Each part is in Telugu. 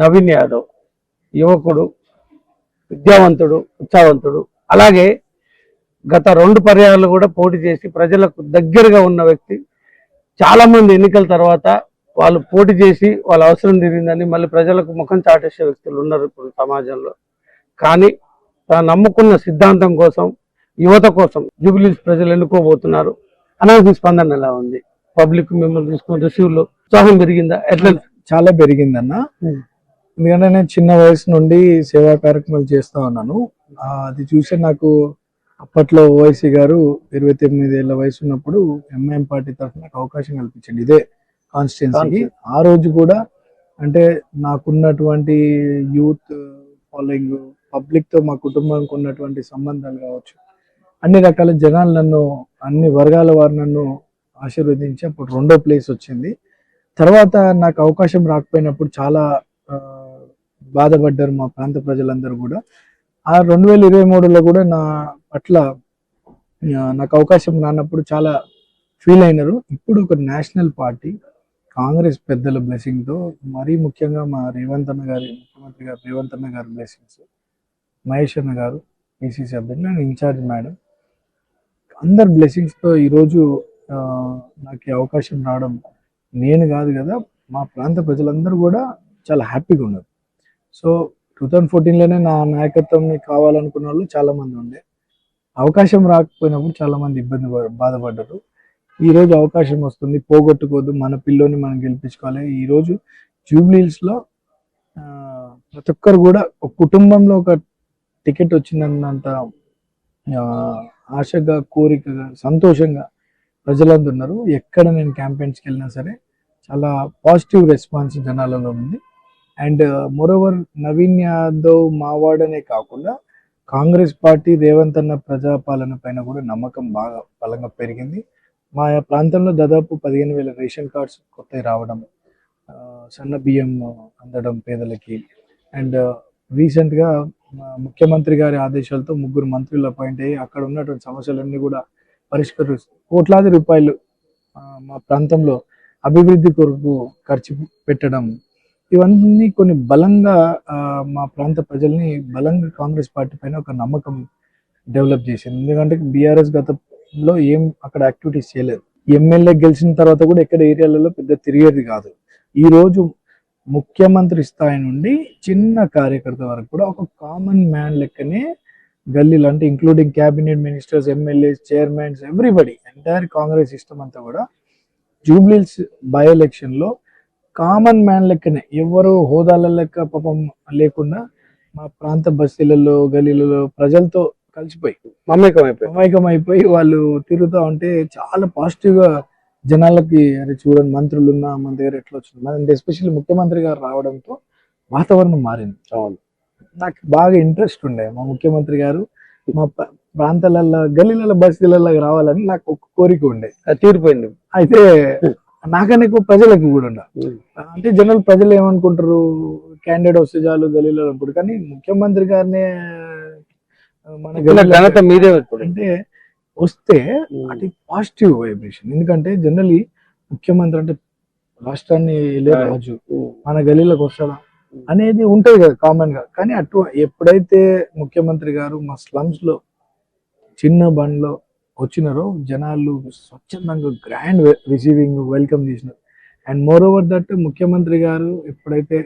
నవీన్ యాదవ్ యువకుడు విద్యావంతుడు ఉత్సాహవంతుడు. అలాగే గత రెండు పర్యాయాలు కూడా పోటీ చేసి ప్రజలకు దగ్గరగా ఉన్న వ్యక్తి. చాలా మంది ఎన్నికల తర్వాత వాళ్ళు పోటీ చేసి వాళ్ళ అవసరం తీరిందని మళ్ళీ ప్రజలకు ముఖం చాటేసే వ్యక్తులు ఉన్నారు ఇప్పుడు సమాజంలో. కానీ తాను నమ్ముకున్న సిద్ధాంతం కోసం యువత కోసం జూబిలీస్ ప్రజలు ఎన్నుకోబోతున్నారు. అనాల్సిన స్పందన ఎలా ఉంది? పబ్లిక్ మిమ్మల్ని తీసుకుని రిసీవ్లో ఉత్సాహం పెరిగిందా? ఎట్లా చాలా పెరిగిందన్న. ఎందుకంటే నేను చిన్న వయసు నుండి సేవా కార్యక్రమాలు చేస్తా ఉన్నాను. అది చూసి నాకు అప్పట్లో ఓవైసీ గారు ఇరవై తొమ్మిది ఏళ్ళ వయసు ఉన్నప్పుడు ఎంఐఎం పార్టీ తరఫున నాకు అవకాశం కల్పించండి. ఇదే కాన్స్టిట్యున్సీకి ఆ రోజు కూడా అంటే నాకున్నటువంటి యూత్ ఫాలోయింగ్ పబ్లిక్తో మా కుటుంబానికి ఉన్నటువంటి సంబంధాలు కావచ్చు అన్ని రకాల జనాలు నన్ను అన్ని వర్గాల వారు నన్ను ఆశీర్వదించి అప్పుడు రెండో ప్లేస్ వచ్చింది. తర్వాత నాకు అవకాశం రాకపోయినప్పుడు చాలా బాధపడ్డారు మా ప్రాంత ప్రజలందరూ కూడా. ఆ రెండు వేల ఇరవై మూడులో కూడా నా పట్ల నాకు అవకాశం రానప్పుడు చాలా ఫీల్ అయినారు. ఇప్పుడు ఒక నేషనల్ పార్టీ కాంగ్రెస్ పెద్దల బ్లెస్సింగ్తో మరీ ముఖ్యంగా మా రేవంత్ అన్న గారి ముఖ్యమంత్రి గారు రేవంత్ అన్న గారి బ్లెస్సింగ్స్. మహేష్ అన్న గారు పిసిసి అభ్యర్థి నేను ఇన్ఛార్జ్ మేడం. అందరు బ్లెస్సింగ్స్తో ఈరోజు నాకు అవకాశం రావడం నేను కాదు కదా మా ప్రాంత ప్రజలందరూ కూడా చాలా హ్యాపీగా ఉన్నారు. సో టూ థౌజండ్ ఫోర్టీన్లోనే నా నాయకత్వం కావాలనుకున్న వాళ్ళు చాలామంది ఉండే. అవకాశం రాకపోయినప్పుడు చాలామంది ఇబ్బంది బాధపడ్డరు. బాధపడ్డారు అవకాశం వస్తుంది పోగొట్టుకోవద్దు మన పిల్లోని మనం గెలిపించుకోవాలి. ఈరోజు రోజు ప్రతి ఒక్కరు కూడా ఒక కుటుంబంలో ఒక టికెట్ వచ్చిందన్నంత ఆశగా కోరికగా సంతోషంగా ప్రజలందరూ ఉన్నారు. ఎక్కడ నేను క్యాంపెయిన్స్కి వెళ్ళినా సరే చాలా పాజిటివ్ రెస్పాన్స్ జనాలలో ఉంది. అండ్ మోరోవర్ నవీన్ యాదవ్ మావాడనే కాకుండా కాంగ్రెస్ పార్టీ రేవంత్ అన్న ప్రజాపాలన పైన కూడా నమ్మకం బాగా బలంగా పెరిగింది. మా ప్రాంతంలో దాదాపు పదిహేను వేల రేషన్ కార్డ్స్ కొత్తవి రావడం సన్న బియ్యం అందడం పేదలకి. అండ్ రీసెంట్గా ముఖ్యమంత్రి గారి ఆదేశాలతో ముగ్గురు మంత్రులు అపాయింట్ అయ్యి అక్కడ ఉన్నటువంటి సమస్యలన్నీ కూడా పరిష్కరి కోట్లాది రూపాయలు మా ప్రాంతంలో అభివృద్ధి కొరకు ఖర్చు పెట్టడం ఇవన్నీ కొన్ని బలంగా మా ప్రాంత ప్రజల్ని బలంగా కాంగ్రెస్ పార్టీ పైన ఒక నమ్మకం డెవలప్ చేసింది. ఎందుకంటే బీఆర్ఎస్ గతంలో ఏం అక్కడ యాక్టివిటీస్ చేయలేదు. ఎమ్మెల్యే గెలిచిన తర్వాత కూడా ఎక్కడ ఏరియాలలో పెద్ద తిరిగేది కాదు. ఈ రోజు ముఖ్యమంత్రి స్థాయి నుండి చిన్న కార్యకర్త వరకు కూడా ఒక కామన్ మ్యాన్ లెక్కనే గల్లీలు అంటే including cabinet ministers MLAs chairmans everybody entire Congress system అంతా కూడా జూబ్లీస్ బై ఎలక్షన్లో లో కామన్ మ్యాన్ లెక్కనే. ఎవరు హోదాల లెక్క పాపం లేకుండా మా ప్రాంత బస్తీలలో గలీలలో ప్రజలతో కలిసిపోయి మమేకం అయిపోయి వాళ్ళు తిరుగుతూ ఉంటే చాలా పాజిటివ్గా జనాలకి అరే చూడండి మంత్రులు ఉన్నా మన దగ్గర ఎట్లా వచ్చింది. మన ఎస్పెషల్లీ ముఖ్యమంత్రి గారు రావడంతో వాతావరణం మారింది. అవును. నాకు బాగా ఇంట్రెస్ట్ ఉండే మా ముఖ్యమంత్రి గారు. మా ప్ర- ప్రాంతాలలో గల్లీలలో బస్తీలలో రావాలని నాకు ఒక కోరిక ఉండే. అది తీరిపోయింది. అయితే నాకన్నా ఎక్కువ ప్రజలకు కూడా ఉండ. అంటే జనరల్ ప్రజలు ఏమనుకుంటారు? క్యాండిడేట్ వస్తే చాలు గలీలో అనుకుంటారు. కానీ ముఖ్యమంత్రి గారినే మన మీదే అంటే వస్తే అది పాజిటివ్ వైబ్రేషన్ ఎందుకంటే జనరలీ ముఖ్యమంత్రి అంటే రాష్ట్రాన్ని. రాజు. మన గలీలోకి వస్తాడా? అనేది ఉంటది కదా కామన్గా. కానీ అటు ఎప్పుడైతే ముఖ్యమంత్రి గారు మా స్లమ్స్లో చిన్న బండ్లో వచ్చినారో జనాలు స్వచ్ఛందంగా గ్రాండ్ రిసీవింగ్ వెల్కమ్ చేసినారు. అండ్ మోర్ ఓవర్ దట్ ముఖ్యమంత్రి గారు ఎప్పుడైతే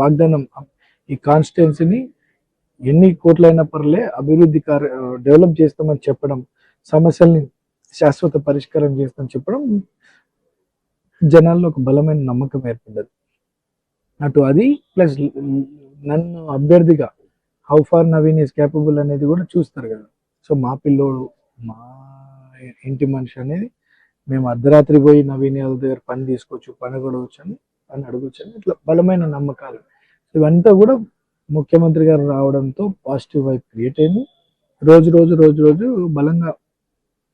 వాగ్దానం ఈ కాన్స్టిట్యున్సీని ఎన్ని కోట్లైనా పర్లే అభివృద్ధి కార్య డెవలప్ చేస్తామని చెప్పడం సమస్యల్ని శాశ్వత పరిష్కారం చేస్తామని చెప్పడం జనాల్లో ఒక బలమైన నమ్మకం ఏర్పడ్డది. అటు అది ప్లస్ నన్ను అభ్యర్థిగా how far Naveen is capable అనేది కూడా చూస్తారు కదా. సో మా పిల్లోడు మా ఇంటి మనిషి అనేది మేము అర్ధరాత్రి పోయి నవీన్ యాదవ్ దగ్గర పని తీసుకోవచ్చు పని కూడా అని పని ఇట్లా బలమైన నమ్మకాలు. ఇవంతా కూడా ముఖ్యమంత్రి గారు రావడంతో పాజిటివ్ వైపు క్రియేట్ అయింది. రోజు రోజు రోజు రోజు బలంగా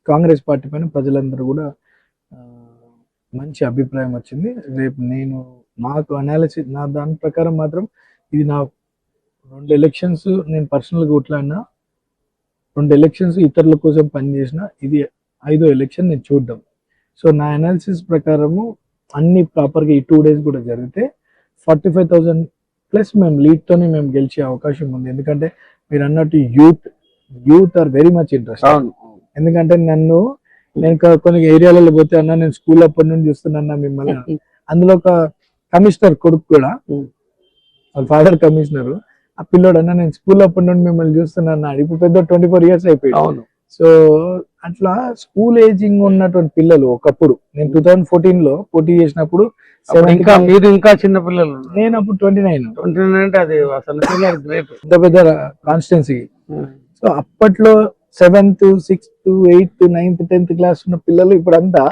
కాంగ్రెస్ పార్టీ పైన ప్రజలందరూ కూడా మంచి అభిప్రాయం వచ్చింది. రేపు నేను నాకు అనాలిసిస్ నా దాని ప్రకారం మాత్రం ఇది నా రెండు ఎలక్షన్స్ నేను పర్సనల్గా కొట్లాడినా రెండు ఎలక్షన్స్ ఇతరుల కోసం పనిచేసిన ఇది ఐదో ఎలక్షన్ నేను చూడడం. సో నా అనాలిసిస్ ప్రకారము అన్ని ప్రాపర్గా ఈ టూ డేస్ కూడా జరిగితే ఫార్టీ ఫైవ్ థౌజండ్ ప్లస్ మేము లీడ్ తోనే మేము గెలిచే అవకాశం ఉంది. ఎందుకంటే మీరు అన్నట్టు youth youth are very much interest ఎందుకంటే నన్ను నేను కొన్ని ఏరియాలలో పోతే అన్న నేను స్కూల్ అప్పటి నుండి చూస్తున్నా మిమ్మల్ని. అందులో ఒక కమిషనర్ కొడుకు కూడా. వాళ్ళ ఫాదర్ కమిషనర్ ఆ పిల్లోడు అన్న నేను స్కూల్ అప్పటి నుండి మిమ్మల్ని చూస్తున్నా అన్నాడు ఇప్పుడు పెద్ద ట్వంటీ ఫోర్ ఇయర్స్ అయిపోయింది. అవును. సో అట్లా స్కూల్ ఏజింగ్ ఉన్నటువంటి పిల్లలు ఒకప్పుడు నేను టూ థౌజండ్ ఫోర్టీన్లో పోటీ చేసినప్పుడు అప్పుడు 70 ఇంకా మీరు ఇంకా చిన్న పిల్లలు నేను అప్పుడు ట్వంటీ నైన్ ట్వంటీ అంటే అది అసలు పెద్ద పెద్ద కాన్స్టిట్యున్సీ సో అప్పట్లో seventh sixth eighth ninth tenth class ఉన్న పిల్లలు ఇప్పుడు అంతా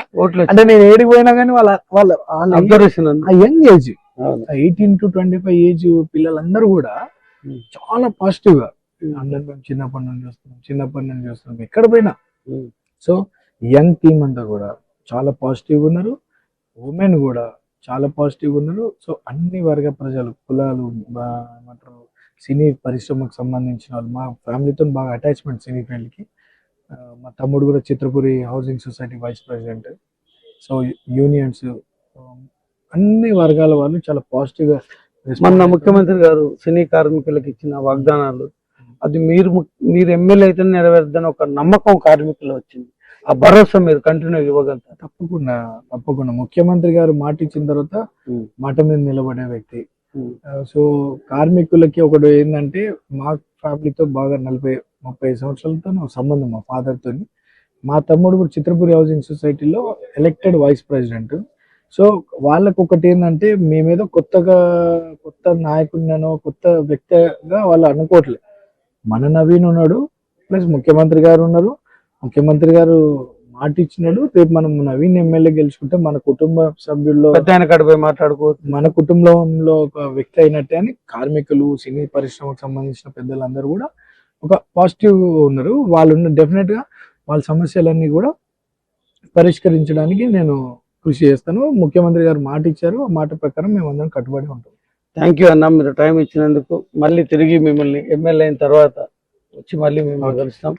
అంటే నేను ఏడికి పోయినా కానీ వాళ్ళ వాళ్ళ young age eighteen to twenty five age పిల్లలందరూ కూడా. చాలా పాజిటివ్గా. అందరు మేము చిన్నప్పటి నుండి చూస్తున్నాం చిన్నప్పటి నుండి చూస్తున్నాం. ఎక్కడ పోయినా. సో యంగ్ టీమ్ అంతా కూడా చాలా పాజిటివ్ ఉన్నారు. ఉమెన్ కూడా చాలా పాజిటివ్ ఉన్నారు. సో అన్ని వర్గ ప్రజలు కులాలు ఏమంటారు సినీ పరిశ్రమకు సంబంధించిన వాళ్ళు మా ఫ్యామిలీతో బాగా అటాచ్మెంట్ సినీ ఫీల్డ్కి మా తమ్ముడు కూడా Chitrapuri housing society vice president. So unions అన్ని వర్గాల వాళ్ళు చాలా పాజిటివ్గా మొన్న ముఖ్యమంత్రి గారు సినీ కార్మికులకు ఇచ్చిన వాగ్దానాలు అది మీరు మీరు ఎమ్మెల్యే అయితే నెరవేరుద్దని ఒక నమ్మకం కార్మికులు వచ్చింది. ఆ భరోసా మీరు కంటిన్యూ ఇవ్వగలుగుతారు? తప్పకుండా తప్పకుండా. ముఖ్యమంత్రి గారు మాట ఇచ్చిన తర్వాత. మాట మీద నిలబడే వ్యక్తి. సో కార్మికులకి ఒకటి ఏంటంటే మా ఫ్యామిలీతో బాగా నలభై ముప్పై సంవత్సరాలతో సంబంధం మా తోని. మా తమ్ముడు కూడా చిత్రపురి హౌసింగ్ సొసైటీలో ఎలక్టెడ్ వైస్ ప్రెసిడెంట్ సో వాళ్ళకు ఒకటి ఏంటంటే మేమేదో కొత్తగా కొత్త నాయకుడినో కొత్త వ్యక్తిగా వాళ్ళు అనుకోవట్లేదు మన నవీన్ ఉన్నాడు ప్లస్ ముఖ్యమంత్రి గారు ఉన్నారు. ముఖ్యమంత్రి గారు మాట ఇచ్చినాడు రేపు మనం నవీన్ ఎమ్మెల్యే గెలుచుకుంటే మన కుటుంబ సభ్యుల్లో కాడిపోయి మాట్లాడుకోవచ్చు. మన కుటుంబంలో ఒక వ్యక్తి అయినట్టే అని కార్మికులు సినీ పరిశ్రమకు సంబంధించిన పెద్దలందరూ కూడా ఒక పాజిటివ్ ఉన్నారు. వాళ్ళు డెఫినెట్గా వాళ్ళ సమస్యలన్నీ కూడా పరిష్కరించడానికి నేను కృషి చేస్తాను. ముఖ్యమంత్రి గారు మాట ఇచ్చారు. ఆ మాట ప్రకారం మేము అందరం కట్టుబడి ఉంటాం. థ్యాంక్ యూ అన్న మీరు టైం ఇచ్చినందుకు. మళ్ళీ తిరిగి మిమ్మల్ని ఎమ్మెల్యే అయిన తర్వాత వచ్చి మళ్ళీ మేము కలుస్తాం.